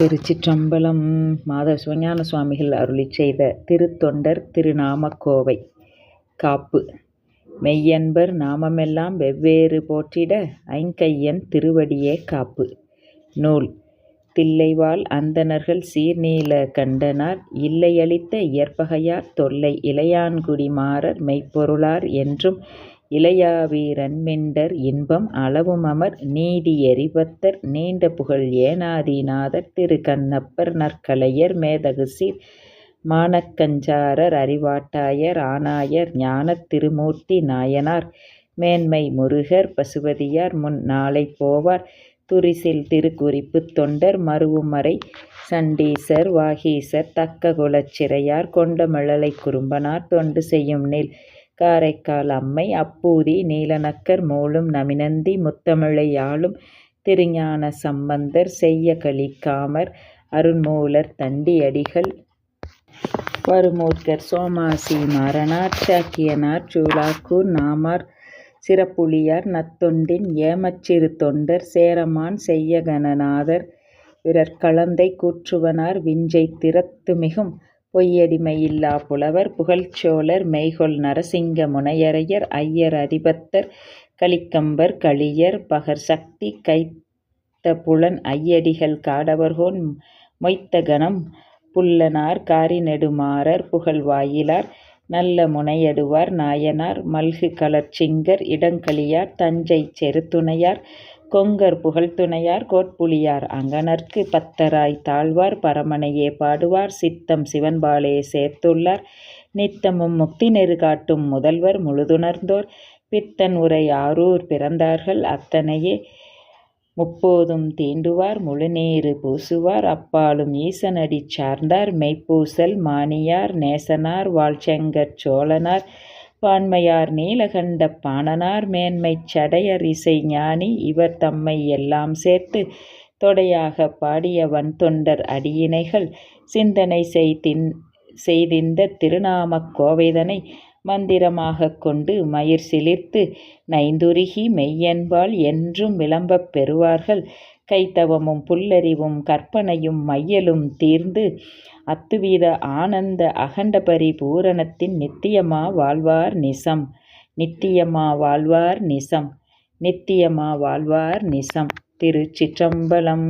திருச்சிற்றம்பலம் மாதவ சிவஞான சுவாமிகள் அருளி செய்த திருத்தொண்டர் திருநாமக்கோவை. காப்பு. மெய்யன்பர் நாமமெல்லாம் வெவ்வேறு போற்றிட ஐங்கையன் திருவடியே காப்பு. நூல். தில்லைவாழ் அந்தணர்கள் சீர்நீல கண்டனார் இல்லையளித்த இயற்பகையார் தொல்லை இளையான்குடி மாறர் மெய்ப்பொருளார் என்றும் இளையாவீரன்மிண்டர் இன்பம் அளவுமமர் நீடியெரிபத்தர் நீண்ட புகழ் ஏனாதிநாதர் திருக்கண்ணப்பர் நற்கலையர் மேதகுசீர் மானக்கஞ்சாரர் அறிவாட்டாயர் ஆனாயர் ஞானத் திருமூர்த்தி நாயனார் மேன்மை முருகர் பசுபதியார் முன் நாளை போவார் துரிசில் திருக்குறிப்புத் தொண்டர் மருவுமறை சண்டீசர் வாகீசர் தக்க குலச் சிறையார் கொண்டமிழலை குறும்பனார் தொண்டு செய்யும் நெல் காரைக்கால் அம்மை அப்பூதி நீலநக்கர் மூலும் நமிநந்தி முத்தமிழையாளும் திருஞான சம்பந்தர் செய்ய கலிக்காமர் அருண்மூலர் தண்டியடிகள் வருமூர்க்கர் சோமாசி மாறனார் சாக்கியனார் சூளாக்கூர் நாமார் சிறப்புளியார் நத்தொண்டின் ஏமச்சிறு தொண்டர் சேரமான் செய்யகணநாதர் பிறர் கலந்தை கூற்றுவனார் விஞ்சை திறத்துமிகும் பொய்யடிமையில்லா புலவர் புகழ்ச்சோழர் மெய்கொள் நரசிங்க முனையரையர் ஐயர் அதிபத்தர் கலிக்கம்பர் களியர் பகர் சக்தி கைத்த புலன் ஐயடிகள் காடவர்கோன் மொய்த்தகணம் புல்லனார் காரிநெடுமாறர் புகழ்வாயிலார் நல்ல முனையடுவார் நாயனார் மல்கு கலர்ச்சிங்கர் இடங்களியார் தஞ்சை செருத்துணையார் கொங்கர் புகழ்துணையார் கோட்புலியார் அங்கணர்க்கு பத்தராய் தாழ்வார் பரமனையே பாடுவார் சித்தம் சிவன்பாலே சேர்த்துள்ளார். நித்தமும் முக்தி நெறி காட்டும் முதல்வர் முழுதுணர்ந்தோர். பித்தன் உரை ஆரூர் பிறந்தார்கள் அத்தனையே முப்போதும் தீண்டுவார் முழுநீரு பூசுவார். அப்பாலும் ஈசனடி சார்ந்தார் மெய்ப்பூசல் மானியார் நேசனார் வாழ்ச்செங்கற் சோழனார். பான்மையார் நீலகண்ட பாணனார் மேன்மைச் சடையர் இசை ஞானி இவர் தம்மை எல்லாம் சேர்த்து தொடையாகப் பாடிய வன்தொண்டர் அடியினைகள் சிந்தனை செய்தின் செய்திந்த திருநாமக் கோவைதனை மந்திரமாகக் கொண்டு மயிர் சிலிர்த்து நைந்துருகி மெய்யன்பால் என்றும் விளம்பப் பெறுவார்கள். கைத்தவமும் புல்லறிவும் கற்பனையும் மையலும் தீர்ந்து அத்துவீத ஆனந்த அகண்டபரி பூரணத்தின் நித்தியமா வாழ்வார் நிசம். நித்தியமா வாழ்வார் நிசம். நித்தியமா வாழ்வார் நிசம். திருச்சிற்றம்பலம்.